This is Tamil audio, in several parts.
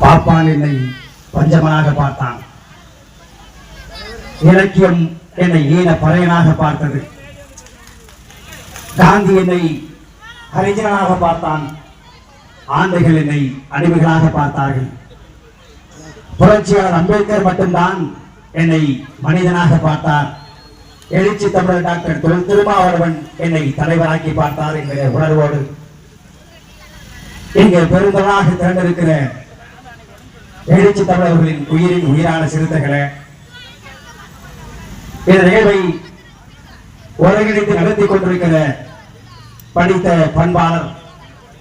பாப்பான் என்னை பஞ்சமனாக பார்த்தான். இலக்கியம் என்னை ஈன பறையனாக பார்த்தது. காந்தி என்னை அறிஞனாக பார்த்தான். ஆண்டைகள் என்னை அடிமைகளாக பார்த்தார்கள். புரட்சியாளர் அம்பேத்கர் மட்டும்தான் என்னை மனிதனாக பார்த்தார். எழுச்சி தமிழர் டாக்டர் தொழில் திருமாவளவன் என்னை தலைவராக்கி பார்த்தார் என்கிற உணர்வோடு இங்கே பெருந்தலாக திரண்டிருக்கிற எழுச்சி தமிழர்களின் உயிரின் உயிரான சிறுத்தைகளை இந்த நிகழ்வை ஒருங்கிணைத்து நடத்தி கொண்டிருக்கிற படித்த பண்பாளர்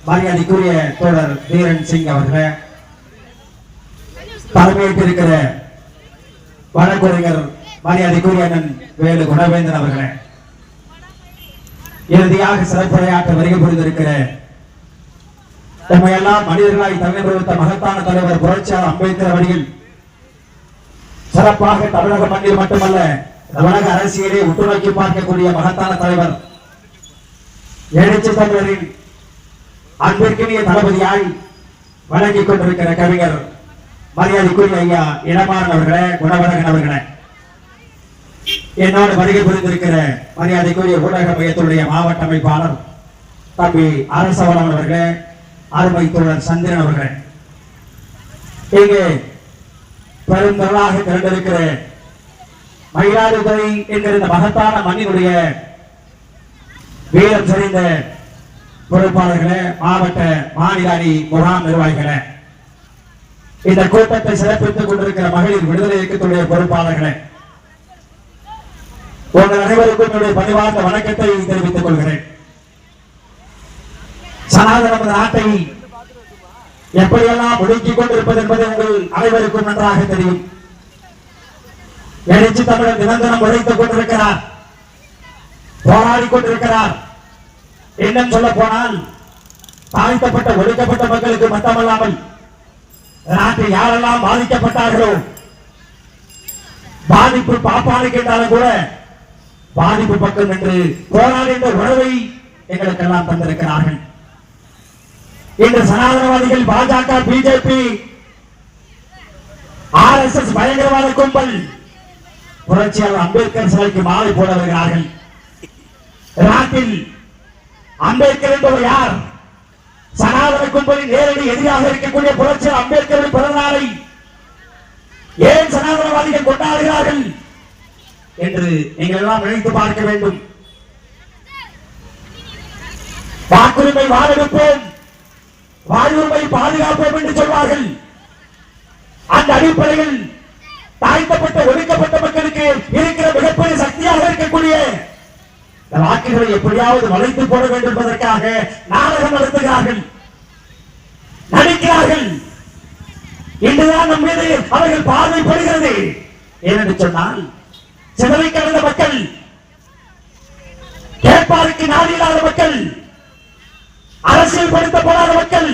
மரியாதைக்குரிய தோழர் தீரன் சிங் அவர்களே தலைமையேற்றிருக்கிற வழக்குரைஞர் மரியாதைக்குரிய அண்ணன் வேலு குணவேந்தன் அவர்களை இறுதியாக சிறப்புரையாற்ற வருகை புரிந்திருக்கிற நம்மையெல்லாம் மனிதர்களாய் தலைநிறுத்த மகத்தான தலைவர் புரட்சியாளர் அம்பேத்கர் அவர்கள் சிறப்பாக தமிழக மண்ணில் மட்டுமல்ல தமிழக அரசியலை உற்று நோக்கி பார்க்கக்கூடிய மகத்தான தலைவர் எழுச்சி தமிழரின் அன்பிற்கினிய தளபதியாய் வழங்கிக் கொண்டிருக்கிற கவிஞர் மரியாதைக்குரிய ஐயா இளமாறன் அவர்களே குணவரகன் அவர்களே. என்னோடு வருகை புரிந்திருக்கிற மரியாதைக்குரிய ஊடக மையத்தினுடைய மாவட்ட அமைப்பாளர் தம்பி அரசவரம் அவர்களே அருமை தோழர் சந்திரன் அவர்களே. இங்கே பெருந்தொழிலாக திரண்டிருக்கிற மயிலாடுதுறை என்கிற இந்த மகத்தான மண்ணினுடைய வீரம் செறிந்த பொறுப்பாளர்களே மாவட்ட மாநில அணி முகாம் நிர்வாகிகளே. இந்த கூட்டத்தை சிறப்பித்துக் கொண்டிருக்கிற மகளிர் விடுதலை இயக்கத்துடைய பொறுப்பாளர்களே. உங்கள் அனைவருக்கும் என்னுடைய பணிவார்ந்த வணக்கத்தை தெரிவித்துக் கொள்கிறேன். சனாதன நாட்டை எப்படியெல்லாம் ஒடுக்கிக் கொண்டிருப்பது என்பது உங்கள் அனைவருக்கும் நன்றாக தெரியும். எழுச்சி தமிழர் நிரந்தரம் உழைத்துக் கொண்டிருக்கிறார். போராடி கொண்டிருக்கிறார். இன்னும் சொல்ல போனால் தாழ்த்தப்பட்ட ஒடுக்கப்பட்ட மக்களுக்கு மட்டுமல்லாமல் நாட்டில் யாரெல்லாம் பாதிக்கப்பட்டார்களோ பாதிப்பு பாப்பானுக்கு என்றாலும் கூட பாதிப்பு பக்கம் என்று போராடுகின்ற உறவை எங்களுக்கெல்லாம் தந்திருக்கிறார்கள். இன்று சனாதனவாதிகள் பாஜக பிஜேபி ஆர் எஸ் எஸ் பயங்கரவாத கும்பல். புரட்சியாளர் அம்பேத்கர் சிலைக்கு மாலை போட வருகிறார்கள். நாட்டில் அம்பேத்கர் என்பவர் யார்? சனாதன கும்பலின் நேரடி எதிராக இருக்கக்கூடிய புரட்சியாளர் அம்பேத்கரின் பிறந்தநாளை ஏன் சனாதனவாதிகள் கொண்டாடுகிறார்கள் என்று நீங்கள் எல்லாம் நினைத்து பார்க்க வேண்டும். வாக்குரிமை வாழெடுப்போம் வாழ்வுரிமை பாதுகாப்போம் என்று சொல்வார்கள். அந்த அடிப்படையில் தாழ்த்தப்பட்ட ஒடுக்கப்பட்ட மக்களுக்கு இருக்கிற மிகப்பெரிய சக்தியாக இருக்கக்கூடிய இந்த வாக்குகளை எப்படியாவது வளைத்து போட வேண்டும் என்பதற்காக நாடகம் நடத்துகிறார்கள். நடிக்கிறார்கள். இன்றுதான் நம் மீது அவர்கள் பார்வைப்படுகிறது ஏனென்று சொன்னால் சிதறை கடந்த மக்கள் கேட்பாருக்கு நாடு இல்லாத மக்கள் அரசியல் படுத்தப்படாத மக்கள்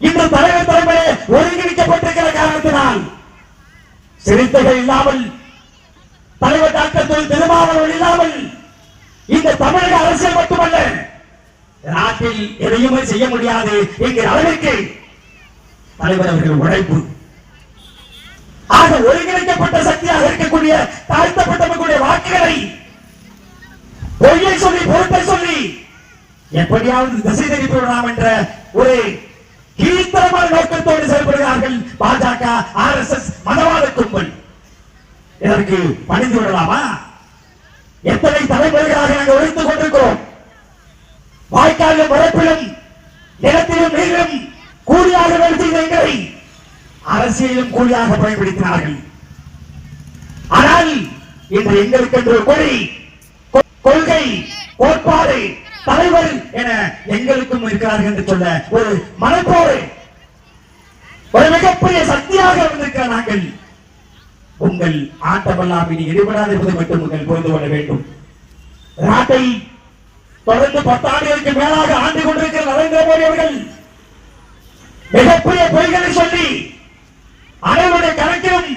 இன்று தலைவர் தலைமையிலே ஒருங்கிணைக்கப்பட்டிருக்கிற காரணத்தினால் சிறுத்தைகள் இல்லாமல் தலைவர் டாக்டர் தொழில் திருமாவளவன் இல்லாமல் இந்த தமிழக அரசியல் மட்டுமல்ல நாட்டில் எதையுமே செய்ய முடியாது என்கிற அளவிற்கு தலைவர் அவர்கள் உழைப்பு. ஆக ஒருங்கிணைக்கப்பட்ட சக்தியாக இருக்கக்கூடிய தாழ்த்தப்பட்டவர்களுடைய வாக்குகளை பொய்யை சொல்லி பொருட்டை சொல்லி எப்படியாவது திசை திருப்பி என்ற ஒரு கீழ்த்தரமான நோக்கத்தோடு செயல்படுகிறார்கள் பாஜக ஆர் எஸ் எஸ் மதவாத கும்பல். இதற்கு பணிந்து விடலாமா? எத்தனை தலைமுறைகளாக நாங்கள் ஒழித்துக் கொண்டிருக்கிறோம்? வாய்க்காலிலும் வரப்பிலும் நிலத்திலும் நீரிலும் கூலியாக வேலை செய்த எங்களை அரசியலும் கூலியாக பயன்படுத்தினார்கள். ஆனால் இன்று எங்களுக்கு என்று கொடி கொ- கொள்கை கோட்பாடு தலைவர் என எங்களுக்கும் இருக்கிறார்கள் என்று சொல்ல ஒரு மனப்போரை ஒரு மிகப்பெரிய சக்தியாக வந்திருக்கிற நாங்கள் உங்கள் ஆட்டமெல்லாம் இனி ஈடுபடாது என்பதை மட்டும் உங்கள் புரிந்து கொள்ள வேண்டும். நாட்டை தொடர்ந்து பத்தாண்டுகளுக்கு மேலாக ஆண்டு கொண்டிருக்கிற நரேந்திர மோடி அவர்கள் மிகப்பெரிய பொய்களை சொல்லி அனைவருடைய கணக்கிலும்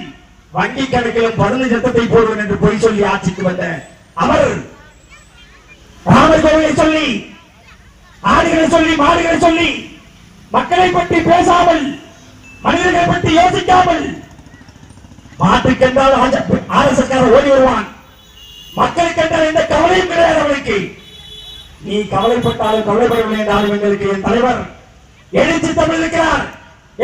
வங்கி கணக்கிலும் பதினஞ்சு சத்தத்தை போடுவேன் என்று பொய் சொல்லி ஆட்சிக்கு வந்த அவர் ராமர் சொல்லி ஆடுகளை சொல்லி மாடுகளை சொல்லி மக்களை பற்றி பேசாமல் மனிதர்களை பற்றி யோசிக்காமல் மாட்டுக்கென்றால் ஆர்எஸ்எஸ்கார ஓடி வருவான். மக்களுக்கு என்றால் எந்த கவலையும் கிடையாது அவனுக்கு. நீ கவலைப்பட்டாலும் கவலைப்படவில்லை என்றாலும் எங்களுக்கு என் தலைவர் எழுச்சி தமிழ் இருக்கிறார்.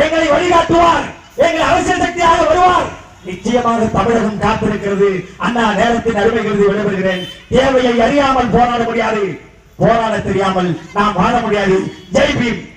எங்களை வழிகாட்டுவார். எங்கள் அரசியல் சக்தியாக வருவார். நிச்சயமாக தமிழகம் காத்திருக்கிறது. அண்ணா நேரத்தின் அருமைகிறது விடைபெறுகிறேன். தேவையை அறியாமல் போராட முடியாது. போராட தெரியாமல் நாம் வாழ முடியாது. ஜெய் பீம்.